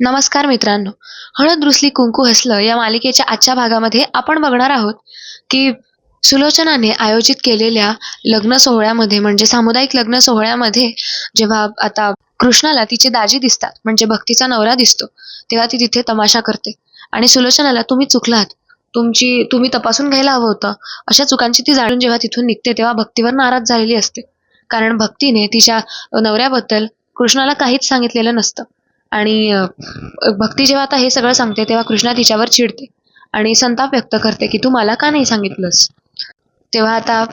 नमस्कार मित्रांनो. हळद रुसली कुंकू हसलं या मालिकेच्या आजच्या भागामध्ये आपण बघणार आहोत की सुलोचनाने आयोजित केलेल्या लग्न सोहळ्यामध्ये म्हणजे सामुदायिक लग्न सोहळ्यामध्ये जेव्हा आता कृष्णाला तिचे दाजी दिसतात म्हणजे भक्तीचा नवरा दिसतो तेव्हा ती तिथे तमाशा करते. आणि सुलोचनाला तुम्ही चुकलात. तुमची तुम्ही तपासून घ्यायला हवं होतं. अशा चुकांची ती जाणून जेव्हा तिथून निघते तेव्हा भक्तीवर नाराज झालेली असते. कारण भक्तीने तिच्या नवऱ्याबद्दल कृष्णाला काहीच सांगितलेलं नसतं. आणि भक्ती जेव्हा आता हे सगळं सांगते तेव्हा कृष्णा तिच्यावर चिडते आणि संताप व्यक्त करते की तू मला का नाही सांगितलंस? तेव्हा आता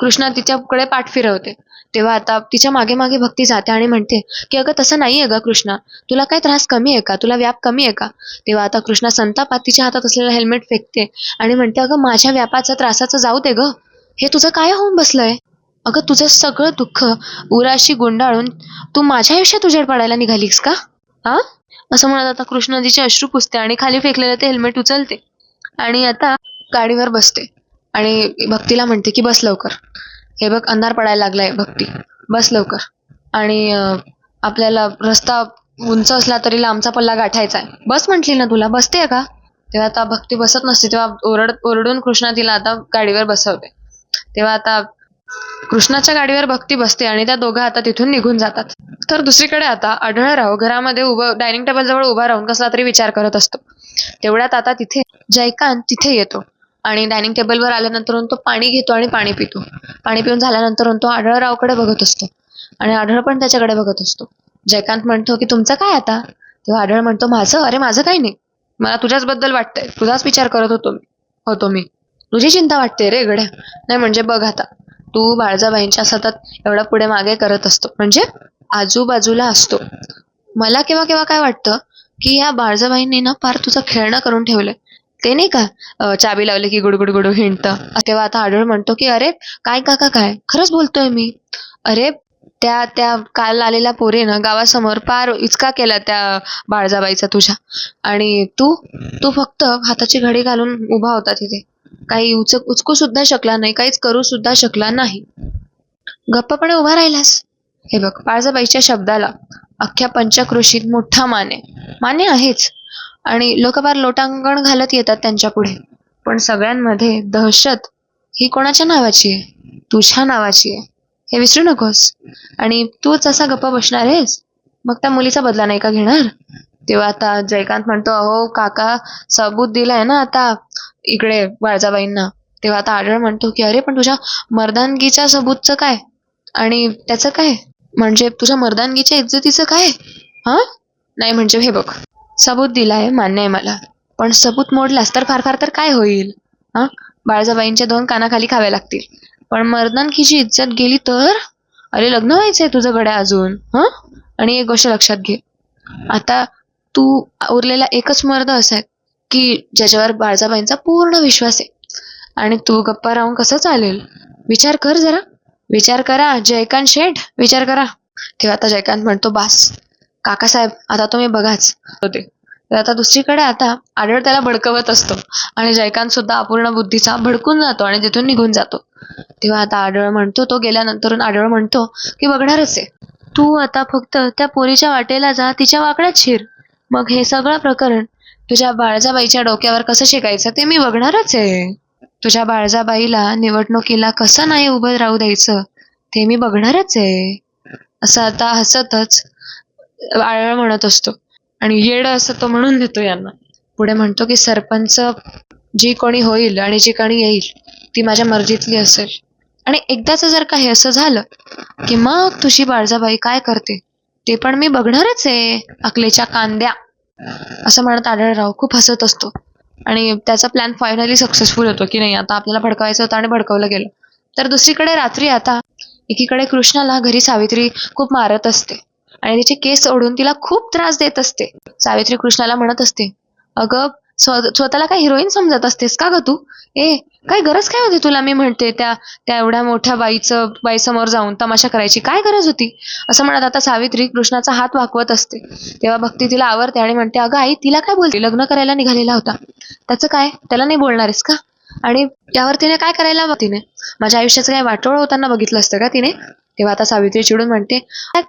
कृष्णा तिच्याकडे पाठ फिरवते. तेव्हा आता तिच्यामागे मागे भक्ती जाते आणि म्हणते की अगं तसं नाही आहे ग कृष्णा. तुला काय त्रास कमी आहे का? तुला व्याप कमी आहे का? तेव्हा आता कृष्णा संतापात तिच्या हातात असलेलं हेल्मेट फेकते आणि म्हणते अगं माझ्या व्यापाचा त्रासाचं जाऊ दे ग. हे तुझं काय होऊन बसलंय? अगं तुझं सगळं दुःख उराशी गुंडाळून तू माझ्या आयुष्यात उजेड पडायला निघालीस का? हा? असं म्हणत आता कृष्ण नदीचे अश्रू पुसते आणि खाली फेकलेलं ते हेल्मेट उचलते. आणि आता गाडीवर बसते. आणि भक्तीला म्हणते की बस लवकर. हे बघ अंधार पडायला लागलाय भक्ती. बस लवकर. आणि आपल्याला रस्ता उंच असला तरी लांबचा पल्ला गाठायचा आहे. बस म्हटली ना तुला बसते का? तेव्हा आता भक्ती बसत नसते. तेव्हा ओरड ओरडून कृष्णा तिला आता गाडीवर बसवते. तेव्हा आता कृष्णाच्या गाडीवर भक्ती बसते आणि त्या दोघं आता तिथून निघून जातात. तर दुसरीकडे आता आढळराव घरामध्ये उभं डायनिंग टेबल जवळ उभा राहून कसला तरी विचार करत असतो. तेवढ्यात आता तिथे जयकांत तिथे येतो आणि डायनिंग टेबलवर आल्यानंतर तो पाणी घेतो आणि पाणी पितो. पाणी पिऊन झाल्यानंतर तो आढळरावकडे बघत असतो. आणि आढळ पण त्याच्याकडे बघत असतो. जयकांत म्हणतो की तुमचं काय आता? तेव्हा आढळ म्हणतो माझं? अरे माझं काही नाही. मला तुझ्याच बद्दल वाटतंय. तुझाच विचार करत होतो मी. होतो मी. तुझी चिंता वाटते रे गड्या. नाही म्हणजे बघ आता. तू बाळजाबाईंच्या सतत एवढा पुढे मागे करत असतो. म्हणजे आजूबाजूला असतो. मला केव्हा केव्हा काय वाटतं की या बाळजाबाईंनी ना फार तुझं खेळणं करून ठेवलंय. ते नाही का चाबी लावले की गुडगुड गुडू हिंडतं. तेव्हा आता आढळ म्हणतो की अरे काय काका काय? खरंच बोलतोय मी. अरे त्या त्या काल आलेल्या पोरेनं गावासमोर पार इचका केला त्या बाळजाबाईचा तुझ्या. आणि तू तू फक्त हाताची घडी घालून उभा होता तिथे. काही उचक उचकू सुद्धा शकला नाही काहीच करू सुद्धा शकला नाही. गप्पपणे उभा राहिलास? हे बघ पाळजाबाईच्या शब्दाला अख्ख्या पंचकृषीत मोठा मान. आहे मान्य आहेच. आणि लोक फार लोटांगण घालत येतात त्यांच्या पुढे. पण सगळ्यांमध्ये दहशत ही कोणाच्या नावाची आहे? तुझ्या नावाची आहे. हे विसरू नकोस. आणि तूच असा गप्पा बसणार आहेस? मग त्या मुलीचा बदला नाही का घेणार? तेव्हा आता जयकांत म्हणतो अहो काका सबूत दिलाय ना आता इकडे वाळजाबाईंना. तेव्हा आता आढळ म्हणतो की अरे पण तुझ्या मर्दानगीच्या सबूतचं काय? आणि त्याचं काय? म्हणजे तुझ्या मर्दानगीच्या इज्जतीचं काय? हा? नाही म्हणजे हे बघ सबूत दिलाय मान्य आहे मला. पण सबूत मोडलास तर फार फार तर काय होईल? हा? बाळजाबाईंच्या दोन कानाखाली खावे लागतील. पण मर्दानगीची इज्जत गेली तर? अरे लग्न व्हायचंय तुझं गड्या अजून हा? आणि एक गोष्ट लक्षात घे. आता तू उरलेला एकच मर्द असा आहे की ज्याच्यावर बाळजाबाईंचा पूर्ण विश्वास आहे. आणि तू गप्पा राहून कसं चालेल? विचार कर जरा. विचार करा. जयकांत शेठ विचार करा. तेव्हा आता जयकांत म्हणतो बास. काकासाहेब आता तुम्ही बघाच. होते. तर आता दुसरीकडे आता आढळ त्याला भडकवत असतो. आणि जयकांत सुद्धा अपूर्ण बुद्धीचा भडकून जातो आणि तिथून निघून जातो. तेव्हा आता आढळ म्हणतो तो गेल्यानंतर आढळ म्हणतो की बघणारच आहे. तू आता फक्त त्या पोरीच्या वाटेला जा तिच्या वाकड्यात शिर. मग हे सगळं प्रकरण तुझ्या बाळजाबाईच्या डोक्यावर कसं शिकायचं ते मी बघणारच आहे. तुझ्या बाळजाबाईला निवडणुकीला कसं नाही उभं राहू द्यायचं ते मी बघणारच आहे. असं आता हसतच आळळ म्हणत असतो. आणि येड असं तो म्हणून देतो यांना. पुढे म्हणतो की सरपंच जी कोणी होईल आणि जी कोणी येईल ती माझ्या मर्जीतली असेल. आणि एकदाच जर काही हे असं झालं की मग तुझी बाळजाबाई काय करते? ते पण मी बघणारच आहे अकलेच्या कांद्या. असं म्हणत आढळराव खूप हसत असतो. आणि त्याचा प्लॅन फायनली सक्सेसफुल होतो की नाही आता आपल्याला भडकावायचं होतं आणि भडकवलं गेलं. तर दुसरीकडे रात्री आता एकीकडे कृष्णाला घरी सावित्री खूप मारत असते. आणि तिचे केस ओढून तिला खूप त्रास देत असते. सावित्री कृष्णाला म्हणत असते अगं स्वतःला काय हिरोईन समजत असतेस का ग तू? ए काय गरज काय होती तुला? मी म्हणते त्या त्या एवढ्या मोठ्या बाईचं बाईसमोर जाऊन तमाशा करायची काय गरज होती? असं म्हणत आता सावित्री कृष्णाचा हात वाकवत असते. तेव्हा भक्ती तिला आवडते आणि म्हणते अगं आई तिला काय बोलते? लग्न करायला निघालेला होता. त्याचं काय? त्याला नाही बोलणारेस का? आणि यावर तिने काय करायला हवं तिने? माझ्या आयुष्याचं काय वाटोळ होताना बघितलं असतं का तिने? तेव्हा आता सावित्री चिडून म्हणते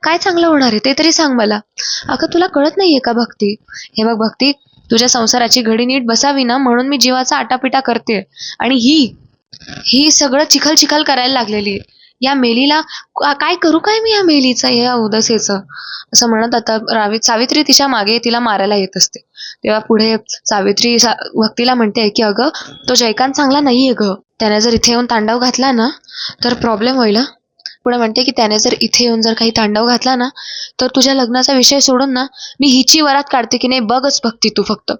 काय चांगलं होणार आहे? ते तरी सांग मला. अगं तुला कळत नाहीये का भक्ती? हे बघ भक्ती तुझ्या संसाराची घडी नीट बसावी ना म्हणून मी जीवाचा आटापिटा करते. आणि ही ही सगळं चिखल चिखल करायला लागलेली आहे. या मेलीला काय करू काय मी या मेलीचा या उदसेचं? असं म्हणत आता रावी सावित्री तिच्यामागे तिला मारायला येत असते. तेव्हा पुढे सावित्री सा- भक्तीला म्हणते की अगं तो जयकांत चांगला नाहीये ग. त्याने जर इथे येऊन तांडव घातला ना तर प्रॉब्लेम होईल पुढे म्हणते की त्याने जर इथे येऊन जर काही तांडव घातला ना तर तुझ्या लग्नाचा विषय सोडून ना मी हिची वरात काढते की नाही बघच भक्ती तू फक्त.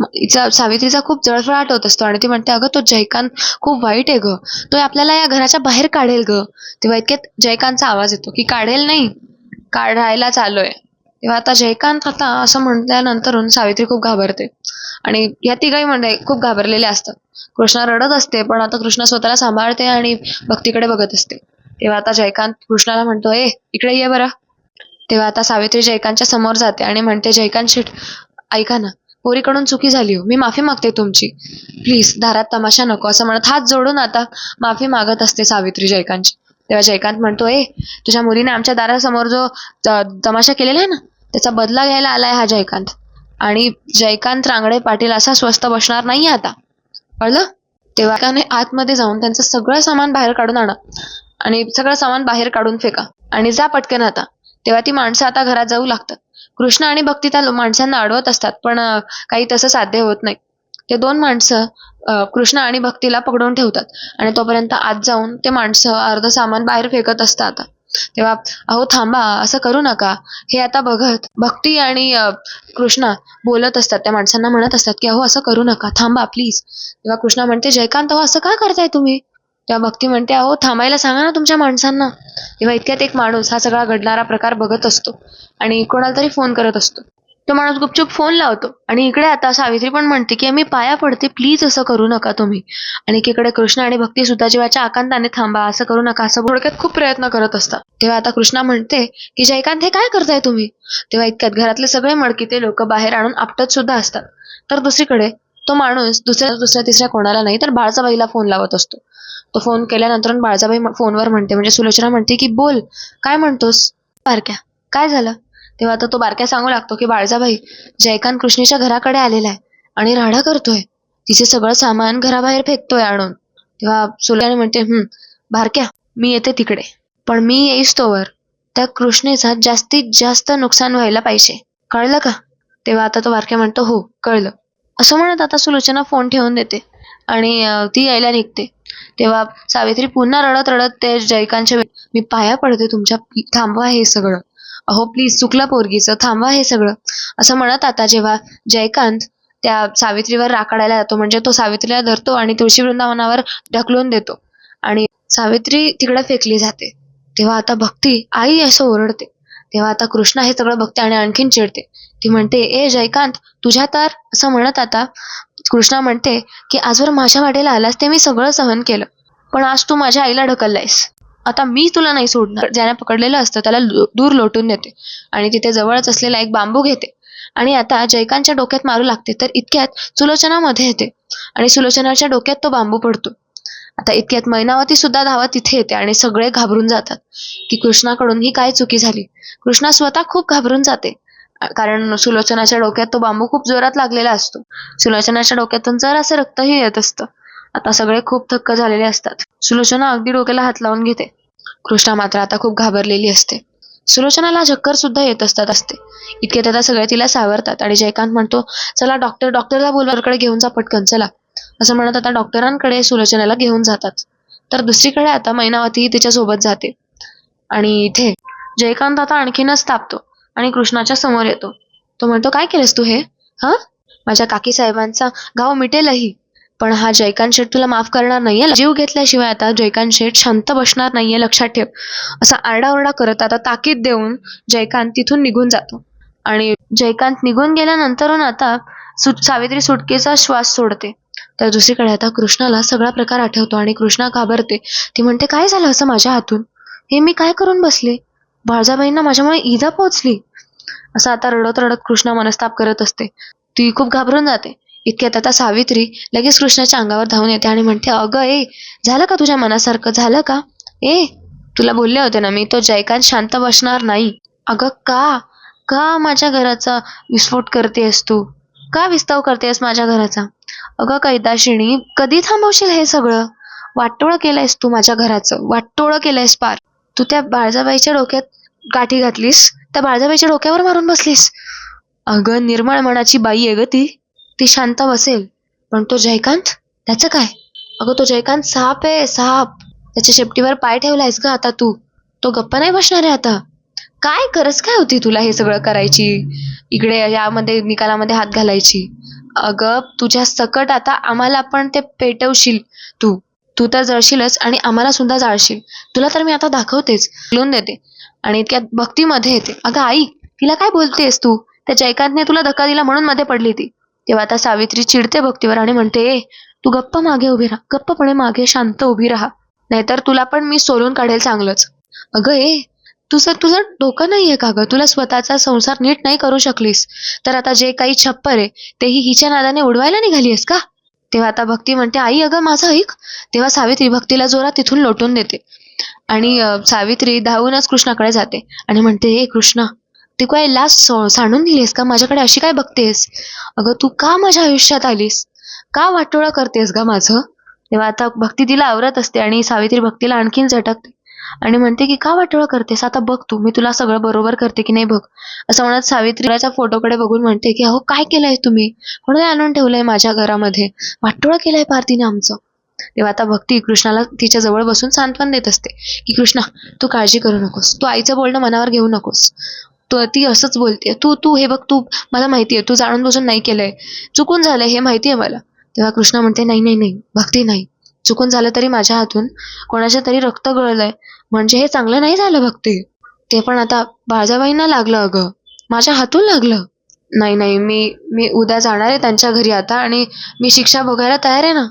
हिचा सावित्रीचा खूप जळफळाट होत असतो आणि ती म्हणते अगं तो जयकांत खूप वाईट आहे ग. तो आपल्याला या घराच्या बाहेर काढेल ग. तेव्हा इतक्यात जयकांतचा आवाज येतो की काढेल नाही. काढायला चालूय तेव्हा आता जयकांत आता असं म्हटल्यानंतरून सावित्री खूप घाबरते. आणि या तिघाही म्हणजे खूप घाबरलेले असतात. कृष्णा रडत असते पण आता कृष्णा स्वतःला सांभाळते आणि भक्तीकडे बघत असते. तेव्हा आता जयकांत कृष्णाला म्हणतो ए इकडे ये बरं. तेव्हा आता सावित्री जयकांतच्या समोर जाते आणि म्हणते जयकांत शेठ ऐका ना पोरीकडून चुकी झाली हो. मी माफी मागते तुमची. प्लीज दारात तमाशा नको. असं म्हणत हात जोडून आता माफी मागत असते सावित्री जयकांतची. तेव्हा जयकांत म्हणतो ए तुझ्या मुलीने आमच्या दारासमोर जो तमाशा केलेला आहे ना त्याचा बदला घ्यायला आलाय हा जयकांत. आणि जयकांत रांगडे पाटील असा स्वस्त बसणार नाहीये आता. कळलं? तेव्हा त्याने आतमध्ये जाऊन त्यांचं सगळं सामान बाहेर काढून आणा. आणि सगळं सामान बाहेर काढून फेका. आणि जा पटकन आता. तेव्हा ती माणसं आता घरात जाऊ लागतात. कृष्ण आणि भक्ती त्या माणसांना अडवत असतात पण काही तसं साध्य होत नाही. ते दोन माणसं कृष्ण आणि भक्तीला पकडून ठेवतात. आणि तोपर्यंत आत जाऊन ते माणसं अर्ध सामान बाहेर फेकत असतात आता. तेव्हा अहो थांबा असं करू नका. हे आता बघत भक्ती आणि कृष्णा बोलत असतात. त्या माणसांना म्हणत असतात की अहो असं करू नका. थांबा प्लीज तेव्हा कृष्णा म्हणते जयकांत अहो असं का करताय तुम्ही? तेव्हा भक्ती म्हणते अहो थांबायला सांगा ना तुमच्या माणसांना. तेव्हा इतक्यात एक माणूस हा सगळा घडणारा प्रकार बघत असतो आणि कोणाला तरी फोन करत असतो. तो माणूस गुपचूप फोन लावतो आणि इकडे आता सावित्री पण म्हणते की मी पाया पडते प्लीज असं करू नका तुम्ही. आणि एकीकडे कृष्ण आणि भक्ती सुद्धा जीवाच्या आकांताने थांबा असं करू नका असं थोडक्यात खूप प्रयत्न करत असतात. तेव्हा आता कृष्णा म्हणते की जयकांत हे काय करताय तुम्ही? तेव्हा इतक्यात घरातले सगळे मडकीते लोक बाहेर आणून आपटत सुद्धा असतात. तर दुसरीकडे तो माणूस दुसऱ्या दुसऱ्या तिसऱ्या कोणाला नाही तर बाळजाबाईला फोन लावत असतो. तो फोन केल्यानंतर बाळजाबाई फोनवर म्हणते. म्हणजे सुलोचना म्हणते की बोल काय म्हणतोस? बारक्या. काय झालं? तेव्हा आता तो बारक्या सांगू लागतो की बाळजाबाई जयकांत कृष्णीच्या घराकडे आलेला आहे आणि राडा करतोय. तिचे सगळं सामान घराबाहेर फेकतोय आणून. तेव्हा सुलोचना म्हणते हम्म बारक्या मी येते तिकडे. पण मी येईस तोवर. त्या कृष्णेचा जास्तीत जास्त नुकसान व्हायला पाहिजे. कळलं का? तेव्हा आता तो बारक्या म्हणतो हो कळलं. असं म्हणत आता सुलोचना फोन ठेवून देते. आणि ती यायला निघते. तेव्हा सावित्री पुन्हा रडत रडत ते जयकांतच्या मी पाया पडते तुमच्या थांबवा हे सगळं. अहो प्लीज चुकलं पोरगीचं थांबवा हे सगळं. असं म्हणत आता जेव्हा जयकांत त्या सावित्रीवर राखाडायला जातो म्हणजे तो सावित्रीला धरतो आणि तुळशी वृंदावनावर ढकलून देतो. आणि सावित्री तिकडे फेकली जाते. तेव्हा आता भक्ती आई असं ओरडते. तेव्हा आता कृष्णा हे सगळं बघते आणि आणखीन चिडते. ती म्हणते ए जयकांत तुझ्या तर? असं म्हणत आता कृष्णा म्हणते की आजवर माझ्या वाटेला आलास ते मी सगळं सहन केलं पण आज तू माझ्या आईला ढकललायस. आता मी तुला नाही सोडणार. ज्याने पकडलेलं असतं त्याला दूर लोटून देते आणि तिथे जवळच असलेला एक बांबू घेते. आणि आता जयकांतच्या डोक्यात मारू लागते तर इतक्यात सुलोचनामध्ये येते आणि सुलोचनाच्या डोक्यात तो बांबू पडतो. आता इतक्यात मैनावती सुद्धा धावा तिथे येते आणि सगळे घाबरून जातात की कृष्णाकडून ही काय चुकी झाली? कृष्णा स्वतः खूप घाबरून जाते. कारण सुलोचनाच्या डोक्यात तो बांबू खूप जोरात लागलेला असतो. सुलोचनाच्या डोक्यातून जरासं रक्तही येत असतं. आता सगळे खूप थक्क झालेले असतात. सुलोचना अगदी डोक्याला हात लावून घेते. कृष्णा मात्र आता खूप घाबरलेली असते. सुलोचनाला चक्कर सुद्धा येत असतात असते. इतके त्याला सगळे तिला सावरतात आणि जयकांत म्हणतो चला डॉक्टर डॉक्टरला बोलवाकडे घेऊन जा पटकन चला. असं म्हणत आता डॉक्टरांकडे सुलोचनाला घेऊन जातात. तर दुसरीकडे आता मैनावती तिच्या सोबत जाते. आणि इथे जयकांत आता आणखीनच तापतो. आणि कृष्णाच्या समोर येतो. तो म्हणतो काय केलंस तू हे? हा? माझ्या काकी साहेबांचा गाव मिटेलही. पण हा जयकांत शेठ तुला माफ करणार नाहीये? जीव घेतल्याशिवाय आता जयकांत शेठ शांत बसणार नाहीये लक्षात ठेव. असा आरडाओरडा करत आता ताकीद देऊन जयकांत तिथून निघून जातो. आणि जयकांत निघून गेल्यानंतरून आता सुट सावित्री सुटकेचा श्वास सोडते. तर दुसरीकडे आता कृष्णाला सगळा प्रकार आठवतो आणि कृष्णा घाबरते. ती म्हणते काय झालं असं माझ्या हातून? हे मी काय करून बसले? बाळजाबाईंना माझ्यामुळे इजा पोहोचली. असं आता रडत रडत कृष्णा मनस्ताप करत असते. ती खूप घाबरून जाते. इतक्यात आता सावित्री लगेच कृष्णाच्या अंगावर धावून येते आणि म्हणते अगं ए झालं का तुझ्या मनासारखं? झालं का? ए तुला बोलले होते ना मी तो जयकांत शांत बसणार नाही. अगं का? का माझ्या घराचा विस्फोट करतेस तू? का विस्ताव करतेस माझ्या घराचा? अगं कैदाशिणी कधी थांबवशील हे सगळं? वाटोळं केलंयस तू माझ्या घराचं. वाटोळं केलंयस पार. तू त्या बाळजाबाईच्या डोक्यात गाठी घातलीस? त्या बाळजाबाईच्या डोक्यावर मारून बसलीस? अगं निर्मळ मनाची बाई आहे ग ती. ती शांत बसेल. पण तो जयकांत? त्याचं काय? अगं तो जयकांत साप आहे साप. त्याच्या शेपटीवर पाय ठेवलायस का आता तू. तो गप्पा नाही बसणार आहे आता. काय गरज काय होती तुला हे सगळं करायची? इकडे यामध्ये निकालामध्ये हात घालायची. अगं तुझ्या सकट आता आम्हाला पण ते पेटवशील तू. तू तर जळशीलच आणि आम्हाला सुद्धा जाळशील. तुला तर मी आता दाखवतेच. लोन देते. आणि इतक्या भक्तीमध्ये येते. अगं आई तिला काय बोलतेस तू? त्या जयकांतने तुला धक्का दिला म्हणून मध्ये पडली ती. तेव्हा आता सावित्री चिडते भक्तीवर आणि म्हणते ए तू गप्प मागे उभी राहा. गप्पपणे मागे शांत उभी राहा. नाहीतर तुला पण मी सोलून काढेल चांगलंच. अगं ए तुझं तुझं डोकं नाहीये का ग? तुला स्वतःचा संसार नीट नाही करू शकलीस. तर आता जे काही छप्पर आहे तेही हिच्या नादाने उडवायला निघालीस का? तेव्हा आता भक्ती म्हणते आई अगं माझं ऐक. तेव्हा सावित्री भक्तीला जोरात तिथून लोटून देते. आणि सावित्री धावूनच कृष्णाकडे जाते आणि म्हणते हे कृष्णा तू काय लास्ट सांडून दिलीस का? माझ्याकडे अशी काय बघतेस? अगं तू का माझ्या आयुष्यात आलीस? का वाटोळं करतेस का माझं? तेव्हा आता भक्ती तिला आवरत असते आणि सावित्री भक्तीला आणखीन झटकते आणि म्हणते की का वाटोळं करतेस? आता बघ तू मी तुला सगळं बरोबर करते की नाही बघ? असं म्हणत सावित्रीच्या फोटोकडे बघून म्हणते की अहो काय केलंय तुम्ही? म्हणून आणून ठेवलंय माझ्या घरामध्ये? वाटोळं केलंय पार तिने आमचं. तेव्हा आता भक्ती कृष्णाला तिच्या जवळ बसून सांत्वन देत असते की कृष्णा तू काळजी करू नकोस. तू आईचं बोलणं मनावर घेऊ नकोस. तू ती असंच बोलते तू तू हे बघ तू मला माहितीये तू जाणून बसून नाही केलंय. चुकून झालंय हे माहितीये मला. तेव्हा कृष्णा म्हणते नाही नाही नाही भक्ती नाही. चुकून झालं तरी माझ्या हातून कोणाच्या तरी रक्त गळलंय. म्हणजे हे चांगलं नाही झालं भक्ती. ते पण आता बाळजाबाईंना लागलं अगं. माझ्या हातून लागलं? नाही नाही मी मी उद्या जाणार आहे त्यांच्या घरी आता आणि मी शिक्षा बघायला तयार आहे ना.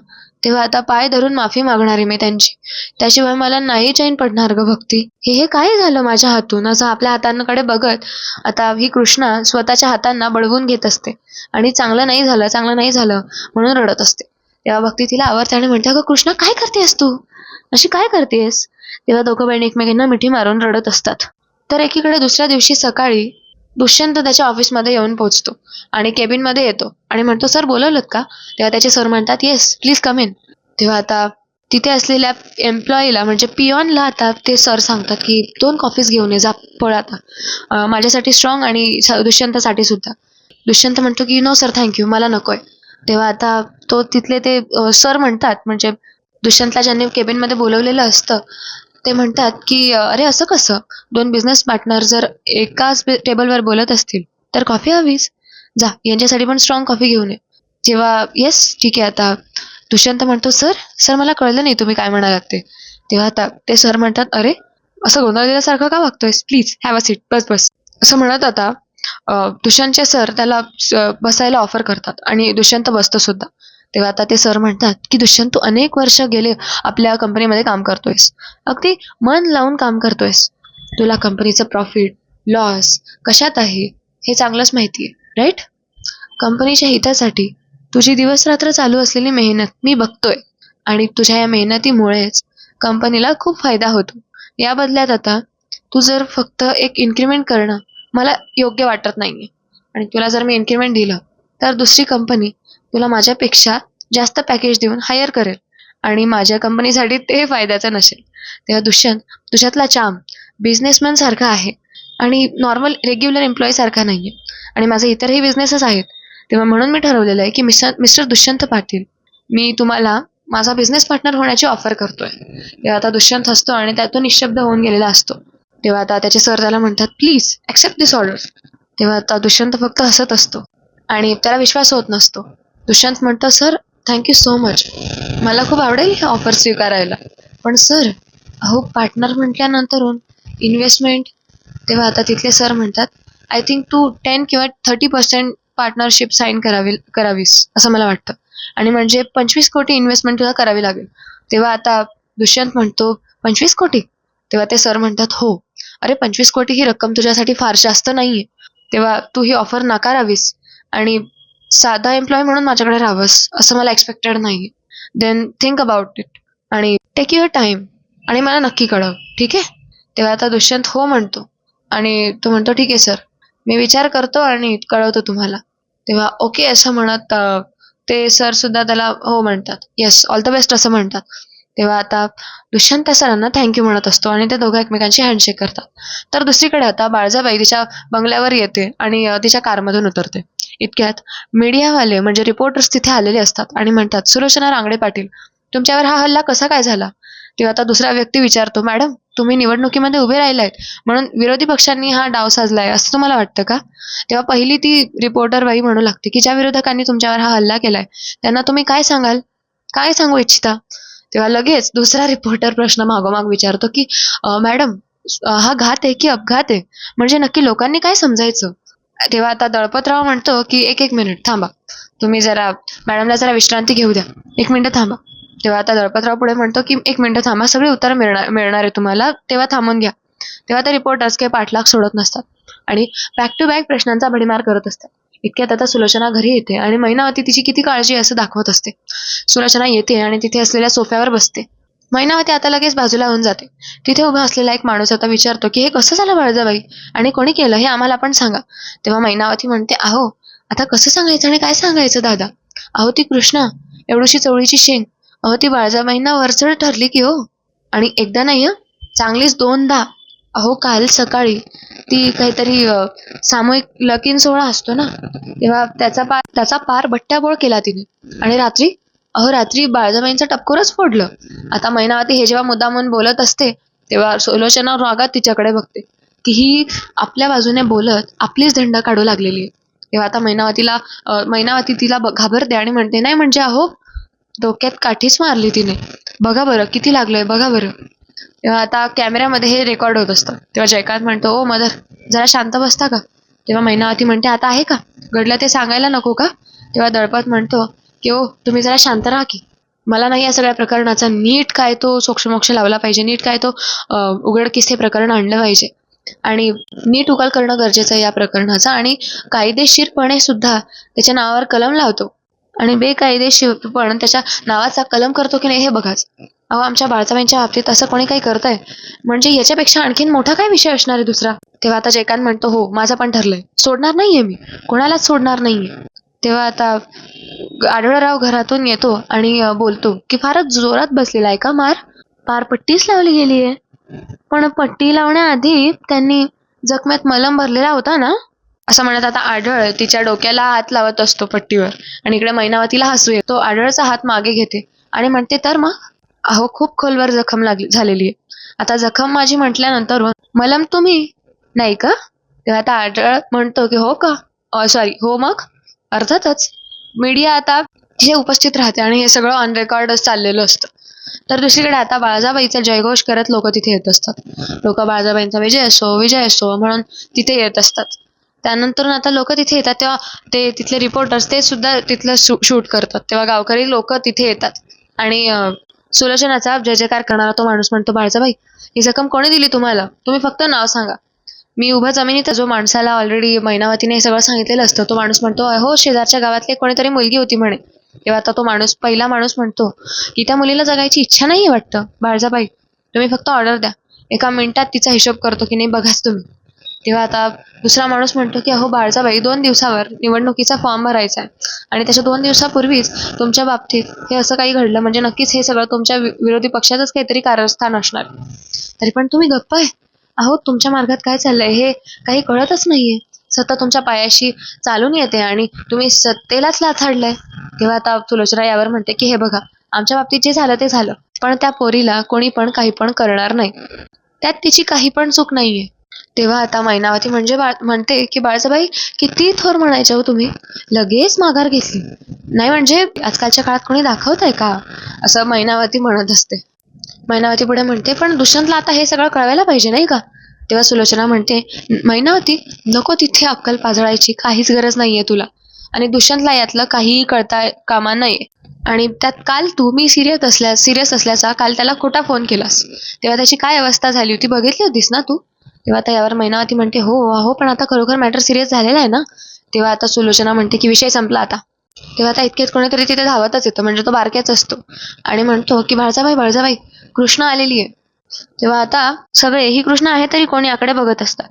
तेव्हा आता पाय धरून माफी मागणार आहे मी त्यांची. त्याशिवाय मला नाही चैन पडणार ग भक्ती. हे हे काय झालं माझ्या हातून? असं आपल्या हातांकडे बघत आता ही कृष्णा स्वतःच्या हातांना बळवून घेत असते. आणि चांगलं नाही झालं चांगलं नाही झालं म्हणून रडत असते. तेव्हा भक्ती तिला आवडते आणि म्हणते अगं कृष्णा काय करतेस तू? अशी काय करतेस? तेव्हा दोघं बहिणी एकमेकींना मिठी मारून रडत असतात. तर एकीकडे दुसऱ्या दिवशी सकाळी दुष्यंत त्याच्या ऑफिसमध्ये येऊन पोहोचतो. आणि केबिनमध्ये येतो. आणि म्हणतो सर बोलवलं का? तेव्हा त्याचे सर म्हणतात येस प्लीज कम इन तेव्हा आता तिथे असलेल्या एम्प्लॉईला म्हणजे पियॉनला आता ते सर सांगतात की दोन कॉफीज घेऊन ये जा पळ आता. माझ्यासाठी स्ट्रॉंग आणि दुष्यंतसाठी सुद्धा. दुष्यंत म्हणतो की नो सर थँक्यू मला नकोय. तेव्हा आता तो तिथले ते सर म्हणतात म्हणजे दुष्यंतला ज्यांनी केबिनमध्ये बोलवलेलं असतं ते म्हणतात की अरे असं कसं? दोन बिझनेस पार्टनर जर एकाच टेबलवर बोलत असतील तर कॉफी हवीच. जा यांच्यासाठी पण स्ट्रॉंग कॉफी घेऊन ये. जेव्हा येस ठीक आहे आता दुष्यंत म्हणतो सर सर मला कळलं नाही तुम्ही काय म्हणालात ते. तेव्हा आता ते सर म्हणतात अरे असं गोंधळ दिल्यासारखं का वागतोयस? प्लीज हॅव अ सीट बस बस. असं म्हणत आता दुष्यंतचे सर त्याला बसायला ऑफर करतात आणि दुष्यंत बसतो सुद्धा. तेव्हा आता ते सर म्हणतात की दुष्यंत तू अनेक वर्ष गेले आपल्या कंपनीमध्ये काम करतोयस. अगदी मन लावून काम करतोयस. तुला कंपनीचं प्रॉफिट लॉस कशात आहे हे चांगलंच माहिती आहे राईट कंपनीच्या हितासाठी तुझी दिवस रात्र चालू असलेली मेहनत मी बघतोय. आणि तुझ्या या मेहनतीमुळेच कंपनीला खूप फायदा होतो. या बदल्यात आता तू जर फक्त एक इन्क्रीमेंट करणं मला योग्य वाटत नाहीये. आणि तुला जर मी इन्क्रीमेंट दिलं तर दुसरी कंपनी तुला माझ्यापेक्षा जास्त पॅकेज देऊन हायर करेल. आणि माझ्या कंपनीसाठी ते फायद्याचं नसेल. तेव्हा दुष्यंत तुझ्यातला चाम बिझनेसमॅन सारखा आहे. आणि नॉर्मल रेग्युलर एम्प्लॉई सारखा आहे आणि माझे इतरही बिझनेसेस आहेत. तेव्हा म्हणून मी ठरवलेलं आहे की मिस्टर मिस्टर दुष्यंत पाटील मी तुम्हाला माझा बिझनेस पार्टनर होण्याची ऑफर करतोय. तेव्हा आता दुष्यंत हसतो आणि त्यातून निशब्द होऊन गेलेला असतो. तेव्हा आता त्याचे सर त्याला म्हणतात प्लीज ॲक्सेप्ट दिस ऑर्डर तेव्हा आता दुष्यंत फक्त हसत असतो. आणि त्याला विश्वास होत नसतो. दुष्यंत म्हणतो सर थँक्यू सो मच मला खूप आवडेल हे ऑफर स्वीकारायला. पण सर अहो पार्टनर म्हटल्यानंतरून इन्व्हेस्टमेंट तेव्हा आता तिथले सर म्हणतात आय थिंक तू टेन किंवा थर्टी पर्सेंट पार्टनरशिप साईन करावी करावीस असं मला वाटतं. आणि म्हणजे पंचवीस कोटी इन्व्हेस्टमेंट तुला करावी लागेल. तेव्हा आता दुष्यंत म्हणतो पंचवीस कोटी? तेव्हा ते सर म्हणतात हो. अरे पंचवीस कोटी ही रक्कम तुझ्यासाठी फार जास्त नाहीये. तेव्हा तू ही ऑफर नाकारावीस. आणि साधा एम्प्लॉय म्हणून माझ्याकडे राहावंस असं मला एक्सपेक्टेड नाही देन थिंक अबाउट इट आणि टेक युअर टाईम आणि मला नक्की कळव ठीक आहे? तेव्हा आता दुष्यंत हो म्हणतो. आणि तो म्हणतो ठीक आहे सर मी विचार करतो आणि कळवतो तुम्हाला. तेव्हा ओके असं म्हणत ते सर सुद्धा त्याला हो म्हणतात. येस ऑल द बेस्ट असं म्हणतात. तेव्हा आता दुष्यंत त्या सरांना थँक्यू म्हणत असतो आणि ते दोघं एकमेकांशी हँडशेक करतात. तर दुसरीकडे आता बाळजाबाई तिच्या बंगल्यावर येते आणि तिच्या कारमधून उतरते. इतक्यात मीडियावाले म्हणजे रिपोर्टर्स तिथे आलेले असतात आणि म्हणतात सुलोचना रांगडे पाटील तुमच्यावर हा हल्ला कसा काय झाला? तेव्हा आता दुसरा व्यक्ती विचारतो मॅडम तुम्ही निवडणुकीमध्ये उभे राहिलायत म्हणून विरोधी पक्षांनी हा डाव साजलाय असं तुम्हाला वाटतं का? तेव्हा पहिली ती रिपोर्टर बाई म्हणू लागते की ज्या विरोधकांनी तुमच्यावर हा हल्ला केलाय त्यांना तुम्ही काय सांगाल? काय सांगू इच्छिता? तेव्हा लगेच दुसरा रिपोर्टर प्रश्न मागोमाग विचारतो की मॅडम हा घात आहे की अपघात आहे? म्हणजे नक्की लोकांनी काय समजायचं? तेव्हा आता दळपतराव म्हणतो की एक एक मिनिट थांबा. तुम्ही जरा मॅडमला जरा विश्रांती घेऊ द्या. एक मिनिट थांबा. तेव्हा आता दळपतराव पुढे म्हणतो की एक मिनिट थांबा. सगळी उत्तर मिळणार मिळणार आहे तुम्हाला. तेव्हा थांबून घ्या. तेव्हा ते रिपोर्टर्स काही पाठलाग सोडत नसतात आणि बॅक टू बॅक प्रश्नांचा भडीमार करत असतात. इतक्यात आता सुलोचना घरी येते आणि मैनावती तिची किती काळजी असं दाखवत असते. सुलोचना येते आणि तिथे असलेल्या सोफ्यावर बसते. मैनावती आता लगेच बाजूला होऊन जाते. तिथे उभा असलेला एक माणूस आता विचारतो की हे कसं झालं बाळजाबाई? आणि कोणी केलं? हे आम्हाला पण सांगा. तेव्हा मैनावती म्हणते अहो आता कसं सांगायचं आणि काय सांगायचं दादा? अहो ती कृष्णा एवढीशी चवळीची शेंग. अहो ती बाळजाबाईंना वरचढ ठरली की हो. आणि एकदा नाही हं, चांगलीच दोनदा. अहो काल सकाळी ती काहीतरी सामूहिक लकीन सोहळा असतो ना तेव्हा त्याचा पार त्याचा पार बट्ट्याबोळ केला तिने. आणि रात्री अहो रात्री बाळजाबाईंचं टपकोरच फोडलं. आता मैनावती हे जेव्हा मुद्दामून बोलत असते तेव्हा सुलोचना रागात तिच्याकडे बघते. की ही आपल्या बाजूने बोलत आपलीच धंड काढू लागलेली आहे. तेव्हा आता मैनावतीला मैनावती तिला घाबरते आणि म्हणते नाही म्हणजे अहो डोक्यात काठीच मारली तिने. बघा बरं किती लागलंय बघा बरं. तेव्हा आता कॅमेऱ्यामध्ये हे रेकॉर्ड होत असतं. तेव्हा जयकांत म्हणतो ओ मदर जरा शांत बसता का? तेव्हा मैनावती म्हणते आता आहे का? घडलं ते सांगायला नको का? तेव्हा दळपत म्हणतो की ओ तुम्ही जरा शांत राहा की. मला नाही या सगळ्या प्रकरणाचा नीट काय तो सोक्षमोक्ष लावला पाहिजे नीट काय तो उघडकीस हे प्रकरण आणलं पाहिजे. आणि नीट उकल करणं गरजेचं आहे या प्रकरणाचं. आणि कायदेशीरपणे सुद्धा त्याच्या नावावर कलम लावतो. आणि बेकायदेशीर पण त्याच्या नावाचा कलम करतो की नाही हे बघाच. अहो आमच्या बाळजाबाईंच्या बाबतीत असं कोणी काही करतंय. म्हणजे याच्यापेक्षा आणखीन मोठा काय विषय असणार आहे दुसरा? तेव्हा आता जयकांत म्हणतो हो माझं पण ठरलंय. सोडणार नाहीये मी. कोणालाच सोडणार नाहीये. तेव्हा आता आढळराव घरातून येतो आणि बोलतो की फारच जोरात बसलेला आहे का मार? पार पट्टीच लावली गेली आहे पण पट्टी लावण्याआधी त्यांनी जखमेत मलम भरलेला होता ना? असं म्हणत आता आढळ तिच्या डोक्याला हात लावत असतो पट्टीवर आणि इकडे मैनावतीला हसू येतो. आढळचा हात मागे घेते आणि म्हणते तर मग? अहो खूप खोलवर जखम लागली झालेली आहे आता जखम माझी म्हटल्यानंतर मलम तुम्ही? नाही का? तेव्हा आता आढळ म्हणतो की हो का? सॉरी हो मग? अर्थातच मीडिया आता तिथे उपस्थित राहते आणि हे सगळं ऑन रेकॉर्डच चाललेलं असतं. तर दुसरीकडे आता बाळजाबाईचा जयघोष करत लोक तिथे येत असतात. लोक बाळजाबाईंचा विजय असो विजय असो म्हणून तिथे येत असतात. त्यानंतर आता लोक तिथे येतात तेव्हा ते तिथले रिपोर्टर्स ते सुद्धा तिथलं शूट करतात. तेव्हा गावकरी लोक तिथे येतात. आणि सुलोचनाचा जय जयकार करणारा तो माणूस म्हणतो बाळजाबाई ही जखम कोणी दिली तुम्हाला? तुम्ही फक्त नाव सांगा. मी उभा जमिनीत जो माणसाला ऑलरेडी मैनावतीने हे सगळं सांगितलेलं असतं तो माणूस म्हणतो हो शेजारच्या गावातली कोणीतरी मुलगी होती म्हणे. तेव्हा आता तो माणूस पहिला माणूस म्हणतो की त्या मुलीला जगायची इच्छा नाही वाटतं बाळजाबाई तुम्ही फक्त ऑर्डर द्या. एका मिनिटात तिचा हिशोब करतो की नाही बघाच तुम्ही. तेव्हा आता दुसरा माणूस म्हणतो की अहो बाळजाबाई दोन दिवसावर निवडणुकीचा फॉर्म भरायचा आहे आणि त्याच्या दोन दिवसापूर्वीच तुमच्या बाबतीत हे असं काही घडलं म्हणजे नक्कीच हे सगळं तुमच्या विरोधी पक्षाचंच काहीतरी कारस्थान असणार. तरी पण तुम्ही गप्प आहे. अहो तुमच्या मार्गात काय चाललंय हे काही कळतच नाहीये. सत्ता तुमच्या पायाशी चालून येते आणि तुम्ही सत्तेलाच लाथाडलंय तेव्हा आता सुलोचना यावर म्हणते की हे बघा आमच्या बाबतीत जे झालं ते झालं पण त्या पोरीला कोणी पण काही पण करणार नाही. त्यात तिची काही पण चूक नाहीये. तेव्हा आता मैनावती म्हणजे म्हणते की बाळजाबाई किती थोर म्हणायचे हो तुम्ही? लगेच माघार घेतली. नाही म्हणजे आजकालच्या काळात कोणी दाखवत का? असं मैनावती म्हणत असते. मैनावती पुढे म्हणते पण दुष्यंतला आता हे सगळं कळवायला पाहिजे नाही का? तेव्हा सुलोचना म्हणते मैनावती नको तिथे अक्कल पाजळायची काहीच गरज नाहीये तुला. आणि दुष्यंतला यातलं काहीही कळता कामा नये. आणि त्यात काल तू मी सिरियस असल्या सिरियस असल्याचा काल त्याला खोटा फोन केलास. तेव्हा त्याची काय अवस्था झाली होती बघितली होतीस ना तू? तेव्हा आता यावर मैनावती म्हणते हो हो पण आता खरोखर मॅटर सिरियस झालेला आहे ना? तेव्हा आता सुलोचना म्हणते की विषय संपला आता. तेव्हा आता इतकेच कोणीतरी तिथे धावतच येतो म्हणजे तो बारक्याच असतो. आणि म्हणतो की बाळजाबाई बाळजाबाई कृष्णा आलेली आहे. तेव्हा आता सगळे ही कृष्ण आहे तरी कोणी आकडे बघत असतात.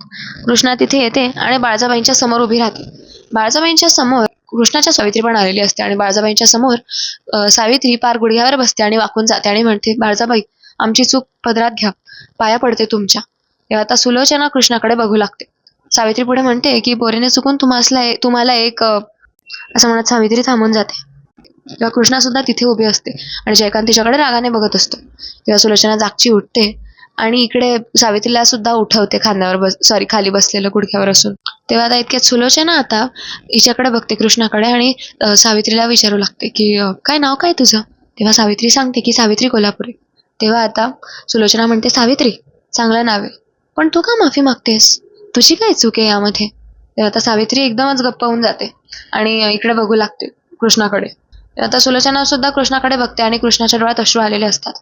कृष्णा तिथे येते आणि बाळजाबाईंच्या समोर उभी राहते. बाळजाबाईंच्या समोर कृष्णाच्या सावित्री पण आलेली असते आणि बाळजाबाईंच्या समोर सावित्री पार गुडघ्यावर बसते आणि वाकून जाते आणि म्हणते बाळजाबाई आमची चूक पदरात घ्या पाया पडते तुमच्या. तेव्हा आता सुलोचना कृष्णाकडे बघू लागते. सावित्री पुढे म्हणते की बोरेने चुकून तुम्हाला तुम्हाला एक असं म्हणत सावित्री थांबून जाते. तेव्हा कृष्णा सुद्धा तिथे उभी असते आणि जयकांत तिच्याकडे रागाने बघत असतो. तेव्हा सुलोचना जागची उठते आणि इकडे सावित्रीला सुद्धा उठवते खांद्यावर बस सॉरी खाली बसलेलं गुडख्यावर असून. तेव्हा आता इतक्यात सुलोचना आता हिच्याकडे बघते कृष्णाकडे आणि सावित्रीला विचारू लागते की काय नाव काय तुझं? तेव्हा सावित्री सांगते की सावित्री कोल्हापुरी. तेव्हा आता सुलोचना म्हणते सावित्री चांगलं नाव आहे. पण तू का माफी मागतेस? तुझी काय चूक आहे यामध्ये? आता सावित्री एकदमच गप्प होऊन जाते. आणि इकडे बघू लागते कृष्णाकडे. आता सुलोचना सुद्धा कृष्णाकडे बघते आणि कृष्णाच्या डोळ्यात अश्रू आलेले असतात.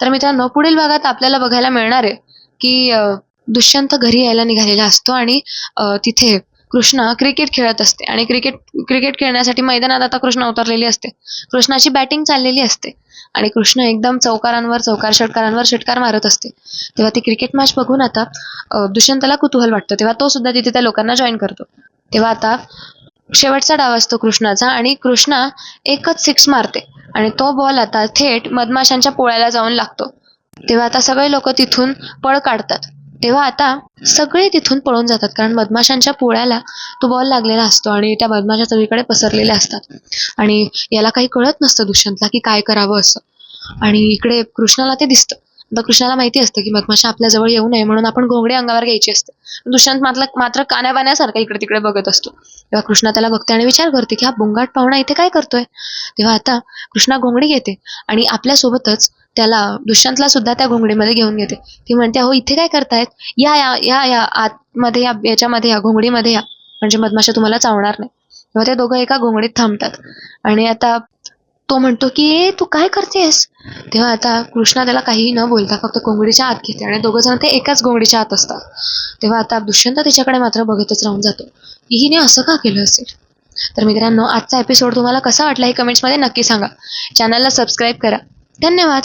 तर मित्रांनो पुढील भागात आपल्याला बघायला मिळणार आहे की दुष्यंत घरी यायला निघालेला असतो आणि तिथे कृष्णा क्रिकेट खेळत असते आणि क्रिकेट क्रिकेट खेळण्यासाठी मैदानात आता कृष्णा उतरलेली असते. कृष्णाची बॅटिंग चाललेली असते आणि कृष्ण एकदम चौकारांवर चौकार षटकारांवर षटकार मारत असते. तेव्हा ती क्रिकेट मॅच बघून आता दुष्यंतला कुतूहल वाटतं. तेव्हा तो सुद्धा तिथे त्या लोकांना जॉईन करतो. तेव्हा आता शेवटचा डाव असतो कृष्णाचा आणि कृष्णा एकच सिक्स मारते आणि तो बॉल आता थेट मधमाशांच्या पोळ्याला जाऊन लागतो. तेव्हा आता सगळे लोक तिथून पळ काढतात. तेव्हा आता सगळे तिथून पळून जातात कारण मधमाशांच्या पोळ्याला तो बॉल लागलेला असतो आणि त्या मधमाशा सगळीकडे पसरलेल्या असतात. आणि याला काही कळत नसतं दुष्यंतला की काय करावं असं. आणि इकडे कृष्णाला ते दिसतं. आता कृष्णाला माहिती असतं की मधमाशा आपल्या जवळ येऊ नये म्हणून आपण घोंगडी अंगावर घ्यायची असते. दुष्यंत मात्र मात्र कान्याबाण्यासारखा इकडे तिकडे बघत असतो. तेव्हा कृष्णा त्याला बघते आणि विचार करते की हा बोंगाट पाहुणा इथे काय करतोय? तेव्हा आता कृष्णा घोंगडी घेते आणि आपल्यासोबतच त्याला दुष्यंतला सुद्धा त्या घोंगडीमध्ये घेऊन घेते. ती म्हणते अहो इथे काय करतायत? या या या या आतमध्ये या याच्यामध्ये या घोंगडीमध्ये या. म्हणजे मधमाशा तुम्हाला चावणार नाही. तेव्हा ते दोघं एका घोंगडीत थांबतात. आणि आता तो म्हणतो की ए तू काय करतेस तेव्हा आता कृष्णा त्याला काहीही न बोलता फक्त घोंगडीच्या आत घेते. आणि दोघं जण ते एकाच घोंगडीच्या आत असतात. तेव्हा आता दुष्यंत तिच्याकडे मात्र बघतच राहून जातो. की हिने असं का केलं असेल? तर मित्रांनो आजचा एपिसोड तुम्हाला कसा वाटला हे कमेंट्समध्ये नक्की सांगा. चॅनलला सबस्क्राईब करा. धन्यवाद.